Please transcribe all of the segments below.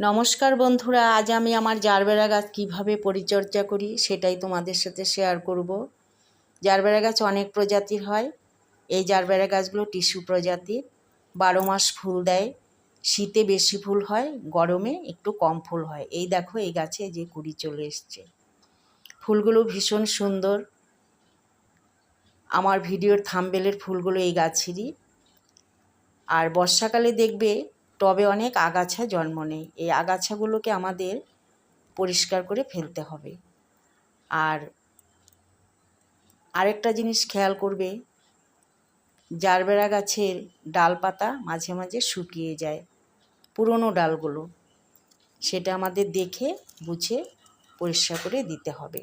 নমস্কার বন্ধুরা, আজ আমি আমার জারবেরা গাছ কীভাবে পরিচর্যা করি সেটাই তোমাদের সাথে শেয়ার করব। জারবেরা গাছ অনেক প্রজাতির হয়। এই জারবেরা গাছগুলো টিস্যু প্রজাতির। বারো মাস ফুল দেয়। শীতে বেশি ফুল হয়, গরমে একটু কম ফুল হয়। এই দেখো, এই গাছে যে কুড়ি চলে এসছে। ফুলগুলো ভীষণ সুন্দর। আমার ভিডিওর থামবেলের ফুলগুলো এই গাছেরই। আর বর্ষাকালে দেখবে টবে অনেক আগাছা জন্ম নেয় এই আগাছাগুলোকে আমাদের পরিষ্কার করে ফেলতে হবে। আর আরেকটা জিনিস খেয়াল করবে, জারবেরা গাছের ডালপাতা মাঝে মাঝে শুকিয়ে যায়, পুরনো ডালগুলো। সেটা আমাদের দেখে, বুঝে, পরিষ্কার করে দিতে হবে।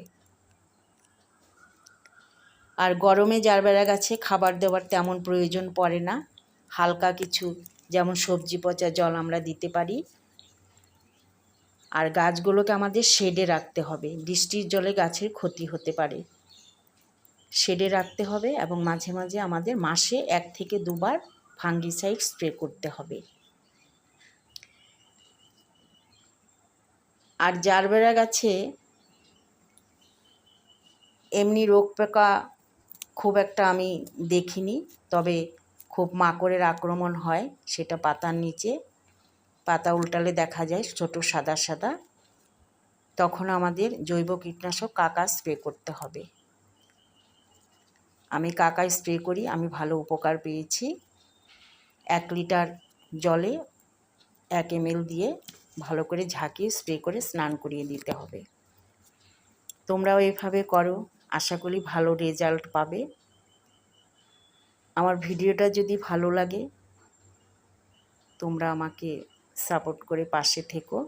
আর গরমে জারবেরা গাছে খাবার দেওয়ার তেমন প্রয়োজন পড়ে না। হালকা কিছু যেমন সবজি পচা জল আমরা দিতে পারি। আর গাছগুলোকে আমাদের শেডে রাখতে হবে। বৃষ্টির জলে গাছের ক্ষতি হতে পারে। শেডে রাখতে হবে এবং মাঝে মাঝে আমাদের মাসে এক থেকে দুবার ফাঙ্গিসাইড স্প্রে করতে হবে। আর জারবেরা গাছে এমনি রোগ পোকা খুব একটা আমি দেখিনি, তবে খুব মাকড়ের আক্রমণ হয়, সেটা পাতার নিচে। পাতা উল্টালে দেখা যায় ছোট সাদা সাদা। তখন আমাদের জৈব কীটনাশক কাকা স্প্রে করতে হবে। আমি কাকা স্প্রে করি, আমি ভালো উপকার পেয়েছি। এক লিটার জলে এক এম দিয়ে ভালো করে ঝাঁকিয়ে স্প্রে করে স্নান করিয়ে দিতে হবে। তোমরাও এভাবে করো, আশা করি ভালো রেজাল্ট পাবে। আমার ভিডিওটা যদি ভালো লাগে তোমরা আমাকে সাপোর্ট করে পাশে থেকো।